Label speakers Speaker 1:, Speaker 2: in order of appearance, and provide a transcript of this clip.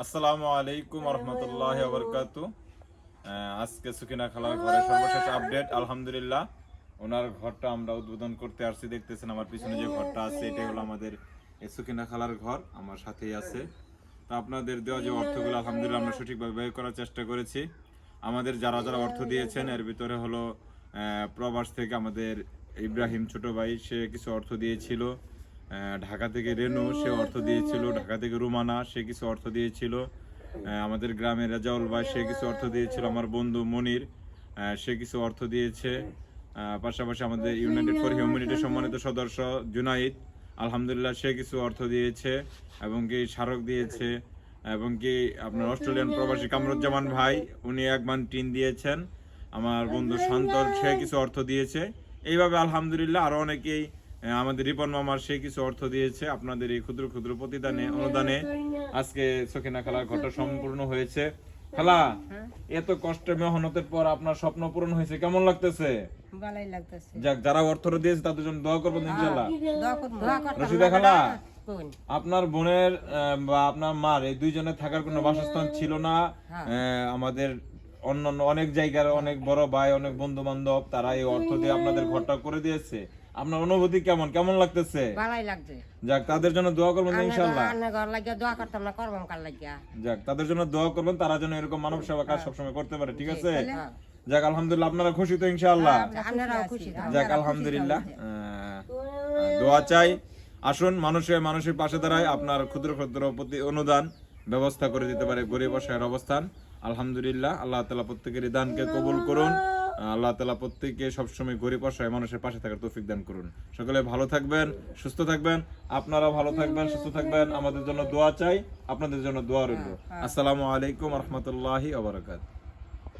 Speaker 1: আসসালামু আলাইকুম রহমতুল্লাহ বরকাত আজকে সুকিনা খালার ঘরের সর্বশেষ আপডেট আলহামদুলিল্লাহ। ওনার ঘরটা আমরা উদ্বোধন করতে আসছি দেখতেছেন আমার পিছনে যে ঘরটা আছে এটাই হলো আমাদের সুকিনা খালার ঘর আমার সাথেই আছে। তো আপনাদের দেওয়া যে অর্থগুলো আলহামদুলিল্লাহ আমরা সঠিকভাবে ব্যয় করার চেষ্টা করেছি। আমাদের যারা যারা অর্থ দিয়েছেন এর ভিতরে হলো প্রবাস থেকে আমাদের ইব্রাহিম ছোট ভাই সে কিছু অর্থ দিয়েছিল। ঢাকা থেকে রেনু, সে অর্থ দিয়েছিল। ঢাকা থেকে রুমানা, সে কিছু অর্থ দিয়েছিল। আমাদের গ্রামের রাজাউল ভাই, সে কিছু অর্থ দিয়েছিল। আমার বন্ধু মনির সে কিছু অর্থ দিয়েছে। পাশাপাশি আমাদের ইউনাইটেড ফর হিউম্যানিটি সম্মানিত সদস্য জুনাইদ, আলহামদুলিল্লাহ, সে কিছু অর্থ দিয়েছে এবং কি স্মারক দিয়েছে এবং কি আপনার অস্ট্রেলিয়ান প্রবাসী কামরুজ্জামান ভাই, উনি এক মান টিন দিয়েছেন। আমার বন্ধু শান্তর সে কিছু অর্থ দিয়েছে। এইভাবে আলহামদুলিল্লাহ আরও অনেকেই আমাদের রিপন মামার সে কিছু অর্থ দিয়েছে আপনাদের এই ক্ষুদ্র ক্ষুদ্র প্রতিদানে অনুদানে। আজকে সখিনা খেলার ঘরটা সম্পূর্ণ হয়েছে। খেলা এত কষ্ট মেহনতের পর আপনার স্বপ্ন পূরণ হয়েছে কেমন লাগতেছে?
Speaker 2: ভালোই লাগতেছে।
Speaker 1: যাক যারা অর্থটা দিয়েছে তাদের জন্য দোয়া করবেন
Speaker 2: করব
Speaker 1: রশিদা খালা আপনার বোনের আহ, বা আপনার মার এই দুইজনের থাকার কোনো বাসস্থান ছিল না। আহ, আমাদের অন্যান্য অনেক জায়গার অনেক বড় ভাই অনেক বন্ধু বান্ধব তারা এই অর্থ দিয়ে আপনাদের ঘরটা করে দিয়েছে। আপনার অনুভূতি কেমন? কেমন লাগতেছে?
Speaker 2: ভালোই লাগছে।
Speaker 1: যাক তাদের জন্য দোয়া করবেন ইনশাল্লাহ
Speaker 2: আন্না ঘর লাগিয়া দোয়া করতাম না করবাম কাল লাগিয়া।
Speaker 1: যাক তাদের জন্য দোয়া করবেন তারা যেন এরকম মানব সেবা কাজ সবসময় করতে পারে ঠিক আছে?
Speaker 2: হ্যাঁ।
Speaker 1: যাক আলহামদুলিল্লাহ আপনারা খুশি তো ইনশাআল্লাহ?
Speaker 2: আপনারাও খুশি
Speaker 1: যাক আলহামদুলিল্লাহ। দোয়া চাই। আসুন মানুষের মানুষের পাশে দাঁড়ায় আপনার ক্ষুদ্র ক্ষুদ্র প্রতি অনুদান ব্যবস্থা করে দিতে পারে গরিব অসহায়ের অবস্থান। আলহামদুলিল্লাহ আল্লাহ তালা প্রত্যেকের দানকে কবুল করুন। আল্লাহ তালা প্রত্যেককে সবসময় গরিব অসহায় মানুষের পাশে থাকার তৌফিক দান করুন। সকলে ভালো থাকবেন সুস্থ থাকবেন আপনারা ভালো থাকবেন সুস্থ থাকবেন। আমাদের জন্য দোয়া চাই আপনাদের জন্য দোয়া রইল। আসসালামু আলাইকুম রহমতুল্লাহি আবরাকাত